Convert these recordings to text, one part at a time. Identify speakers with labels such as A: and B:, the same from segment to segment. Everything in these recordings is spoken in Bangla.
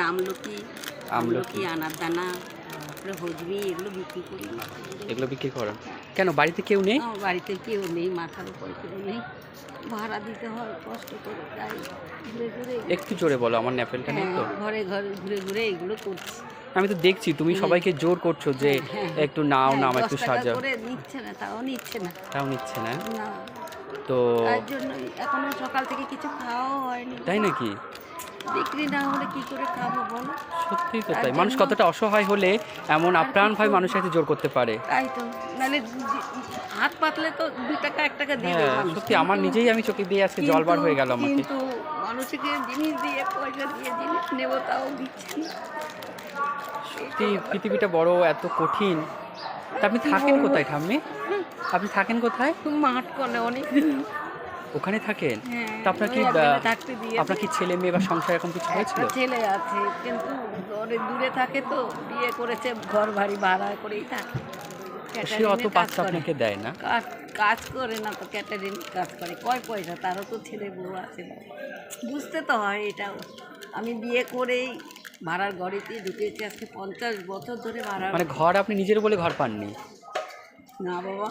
A: আমলকি আমলকি। আনার দানা তারপরে হজমি এগুলো বিক্রি করি।
B: এগুলো বিক্রি করেন? কেন বাড়িতে কেউ নেই?
A: আমার বাড়িতে কেউ নেই মাথার উপর কেউ নেই। ভাড়া দিতে হয় কষ্ট করে তাই ঘুরে ঘুরে।
B: একটু জোরে বলো আমার ন্যাপেলটা নেই তো?
A: হ্যাঁ, ঘরে ঘরে ঘুরে ঘুরে এগুলো করছি।
B: আমি তো দেখছি তুমি সবাইকে জোর করছ যে
A: হ্যাঁ,
B: একটু নাও
A: হ্যাঁ,
B: নাও একটু সাজাও।
A: করে নিচ্ছে না তাও নিচ্ছে না।
B: তাও নিচ্ছে না?
A: না।
B: তো
A: তার জন্য এখনও সকাল থেকে কিছু খাওয়াও হয়নি।
B: তাই নাকি?
A: বিক্রি না হলে কি করে খাব বলো?
B: সত্যি তো তাই। মানুষ কতটা অসহায় হলে এমন আপ্রাণ
A: কিছু-
B: মানুষের সাথে জোর করতে পারে।
A: তাই তো। নাহলে হাত পাতলে তো দুই টাকা এক টাকা দিয়ে
B: হ্যাঁ সত্যি আমার নিজেই আমি চোখে দিয়ে আজকে জল বার হয়ে গেল আমাকে।
A: কিন্তু। মানুষকে জিনিস দিয়ে পয়সা দিয়ে জিনিস নেব তাও দিচ্ছে
B: সত্যি পৃথিবীটা বড় এত কঠিন। তা আপনি থাকেন কোথায় ঠাম্মি? আপনি থাকেন কোথায়?
A: মাঠ কলে অনেক
B: ওখানে থাকেন?
A: হ্যাঁ,
B: তা আপনার কি আপনার কি ছেলে মেয়ে বা সংসার এরকম কিছু হয়েছিল?
A: ছেলে আছে কিন্তু দূরে থাকে তো বিয়ে করেছে ঘর বাড়ি ভাড়া করেই থাকে।
B: সে অত
A: করে।
B: আপনাকে দেয় না?
A: কাজ করে না তো ক্যাটারিং কাজ করে। কয় পয়সা? তারও তো ছেলে বউ আছে। বুঝতে তো হয় এটাও। আমি বিয়ে করেই ভাড়ার ঘরেতে ঢুকেছি আজকে পঞ্চাশ বছর ধরে ভাড়া
B: মানে ঘর আপনি নিজের বলে ঘর পাননি?
A: না বাবা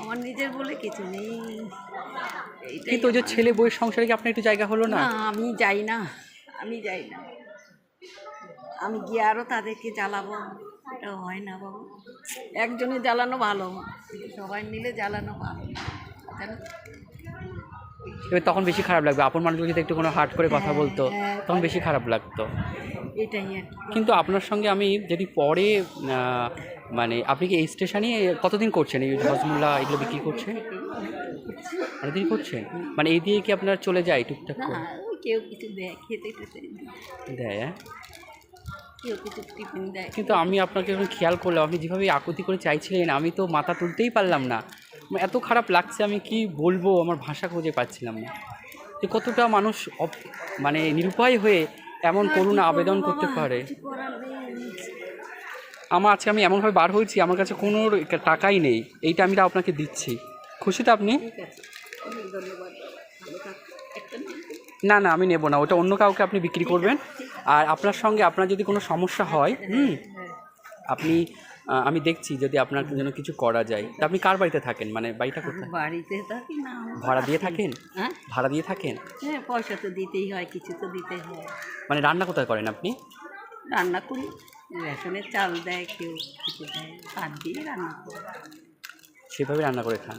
A: আমার নিজের বলে কিছু নেই।
B: কিন্তু ওই যে ছেলে বউয়ের সংসারে কি আপনার একটু জায়গা হলো না?
A: না আমি যাই না। আমি যাই না। আমি গিয়ে আরও তাদেরকে জ্বালাবো। এটা হয় না বাবু। একজনে জ্বালানো ভালো। সবাই মিলে জ্বালানো ভালো। জানো?
B: এবার তখন বেশি খারাপ লাগবে। আপন মানুষ যদি একটু কোনো হার্ট করে কথা
A: হ্যাঁ,
B: বলতো
A: হ্যাঁ,
B: তখন বেশি খারাপ লাগতো।
A: এটাই আর কি।
B: কিন্তু আপনার সঙ্গে আমি যদি পরে আহ, মানে আপনি কি এই স্টেশনে কতদিন করছেন? এই হজমুল্লা এগুলো বিক্রি করছেন? অনেকদিন করছেন মানে এই দিয়ে কি আপনার চলে যায় টুকটাক করে?
A: কেউ কিছু দেয় খেতে খেতে
B: দেয়। হ্যাঁ? কিন্তু আমি আপনাকে যখন খেয়াল করলাম আপনি যেভাবে আকুতি করে চাইছিলেন আমি তো মাথা তুলতেই পারলাম না। এত খারাপ লাগছে আমি কি বলব? আমার ভাষা খুঁজে পাচ্ছিলাম না। যে কতটা মানুষ মানে নিরুপায় হয়ে এমন করুণ আবেদন করতে পারে? আমার আজকে আমি এমনভাবে বার হয়েছি আমার কাছে কোনো টাকাই নেই। এইটা আমি আপনাকে দিচ্ছি। খুশি তো আপনি। না না আমি নেব না ওটা অন্য কাউকে আপনি বিক্রি করবেন। আর আপনার সঙ্গে আপনার যদি কোনো সমস্যা হয় হুম আপনি আমি দেখছি যদি আপনার জন্য কিছু করা যায়। তা আপনি কার বাড়িতে থাকেন? মানে বাড়িটা কোথায়?
A: বাড়িতে থাকি না
B: ভাড়া দিয়ে থাকেন?
A: হ্যাঁ?
B: ভাড়া দিয়ে থাকেন?
A: হ্যাঁ পয়সা তো দিতেই হয় কিছু তো দিতেই হয়।
B: মানে রান্না কোথায় করেন আপনি?
A: রান্না করি রেশনের চাল দেয় কেউ কিছু দেয় তার দিয়ে রান্না করি।
B: সেভাবে রান্না করে খান।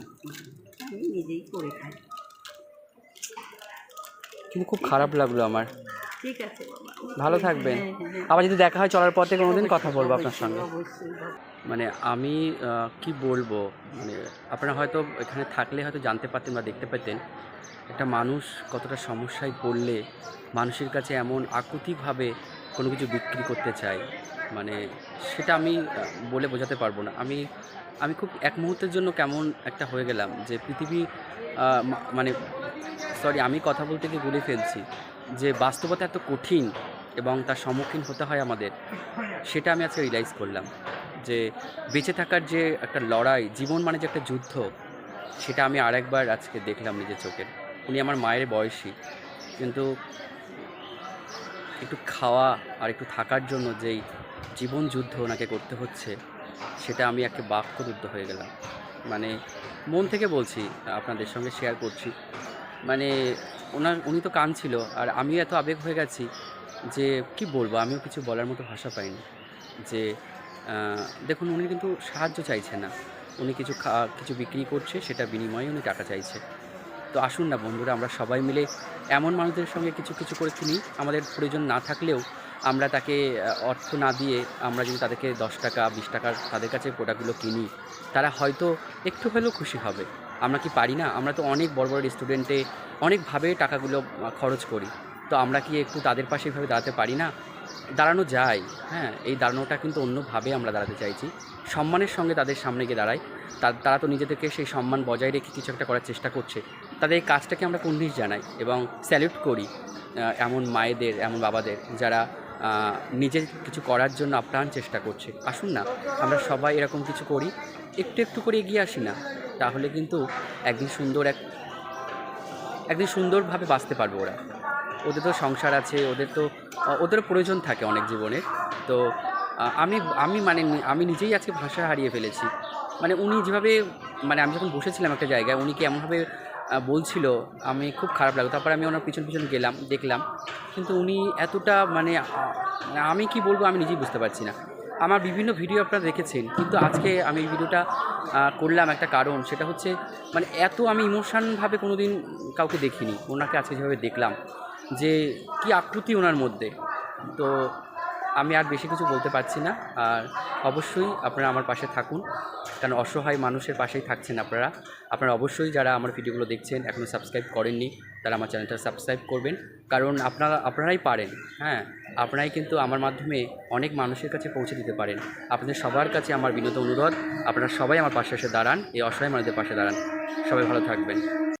A: আমি নিজেই করে খাই।
B: কিন্তু খুব খারাপ লাগল আমার।
A: ঠিক আছে বাবা।
B: ভালো থাকবেন।
A: হ্যাঁ, হ্যাঁ, হ্যাঁ।
B: আবার যদি দেখা হয় চলার পথে কোনোদিন কথা বলব আপনার সঙ্গে। মানে আমি কি বলব? মানে আপনারা হয়তো এখানে থাকলে হয়তো জানতে পারতেন বা দেখতে পেতেন একটা মানুষ কতটা সমস্যায় পড়লে মানুষের কাছে এমন আকুতিভাবে কোনো কিছু বিক্রি করতে চাই মানে সেটা আমি বলে বোঝাতে পারব না। আমি আমি খুব এক মুহূর্তের জন্য কেমন একটা হয়ে গেলাম যে পৃথিবী মানে সরি আমি কথা বলতে গিয়ে ভুলে ফেলছি যে বাস্তবতা এত কঠিন এবং তার সম্মুখীন হতে হয় আমাদের, সেটা আমি আজকে রিয়েলাইজ করলাম। যে বেঁচে থাকার যে একটা লড়াই, জীবন মানে যে একটা যুদ্ধ, সেটা আমি আরেকবার আজকে দেখলাম নিজের চোখে। উনি আমার মায়ের বয়সী, কিন্তু একটু খাওয়া আর একটু থাকার জন্য যেই জীবন যুদ্ধ ওনাকে করতে হচ্ছে, সেটা আমি একে বাক্যরুদ্ধ হয়ে গেলাম। মানে মন থেকে বলছি, আপনাদের সঙ্গে শেয়ার করছি। মানে ওনার, উনি তো কাঁদছিল আর আমিও এত আবেগ হয়ে গেছি যে কি বলব, আমিও কিছু বলার মতো ভাষা পাইনি। যে দেখুন, উনি কিন্তু সাহায্য চাইছে না। উনি কিছু খা- কিছু বিক্রি করছে, সেটা বিনিময়ে উনি টাকা চাইছে। তো আসুন না বন্ধুরা, আমরা সবাই মিলে এমন মানুষদের সঙ্গে কিছু কিছু করে কিনি আমাদের প্রয়োজন না থাকলেও আমরা তাকে অর্থ না দিয়ে আমরা যদি তাদেরকে দশ টাকা, বিশ টাকার তাদের কাছে প্রোডাক্টগুলো কিনি, তারা হয়তো একটু হলেও খুশি হবে। আমরা কি পারি না? আমরা তো অনেক বড় বড় রেস্টুরেন্টে অনেকভাবে টাকাগুলো খরচ করি। তো আমরা কি একটু তাদের পাশে এভাবে দাঁড়াতে পারি না? দাঁড়ানো যায় হ্যাঁ এই দাঁড়ানোটা কিন্তু অন্যভাবে আমরা দাঁড়াতে চাইছি। সম্মানের সঙ্গে তাদের সামনে গিয়ে দাঁড়াই তারা তো নিজেদেরকে সেই সম্মান বজায় রেখে কিছু একটা করার চেষ্টা করছে। তাদের এই কাজটাকে আমরা কুন্ডিস জানাই এবং স্যালিউট করি এমন মায়েদের, এমন বাবাদের যারা নিজে কিছু করার জন্য আপ্রাণ চেষ্টা করছে। আসুন না, আমরা সবাই এরকম কিছু করি, একটু একটু করে এগিয়ে আসি না, তাহলে কিন্তু একদিন সুন্দর এক, একদিন সুন্দরভাবে বাঁচতে পারবে ওরা। ওদের তো সংসার আছে, ওদের তো ওদের প্রয়োজন থাকে অনেক জীবনে তো আমি আমি মানে আমি নিজেই আজকে ভাষা হারিয়ে ফেলেছি। মানে উনি যেভাবে মানে আমি যখন বসেছিলাম একটা জায়গায়, উনি কি এমনভাবে বলছিল, আমি খুব খারাপ লাগল। তারপর আমি ওনার পিছন পিছন গেলাম, দেখলাম। কিন্তু উনি এতটা মানে আমি কি বলব আমি নিজেই বুঝতে পারছি না। আমার বিভিন্ন ভিডিও আপনারা দেখেছেন, কিন্তু আজকে আমি এই ভিডিওটা করলাম একটা কারণ, সেটা হচ্ছে মানে এত আমি ইমোশানভাবে কোনো দিন কাউকে দেখিনি। ওনাকে আজকে যেভাবে দেখলাম, যে কি আকুতি ওনার মধ্যে। তো আমি আর বেশি কিছু বলতে পারছি না। আর অবশ্যই আপনারা আমার পাশে থাকুন কারণ অসহায় মানুষের পাশেই থাকছেন আপনারা। আপনারা অবশ্যই যারা আমার ভিডিওগুলো দেখছেন এখনও সাবস্ক্রাইব করেননি, তারা আমার চ্যানেলটা সাবস্ক্রাইব করবেন। কারণ আপনারা, আপনারাই পারেন হ্যাঁ? আপনারাই কিন্তু আমার মাধ্যমে অনেক মানুষের কাছে পৌঁছে দিতে পারেন। আপনাদের সবার কাছে আমার বিনোদ অনুরোধ, আপনারা সবাই আমার পাশে এসে দাঁড়ান, এই অসহায় মানুষদের পাশে দাঁড়ান। সবাই ভালো থাকবেন।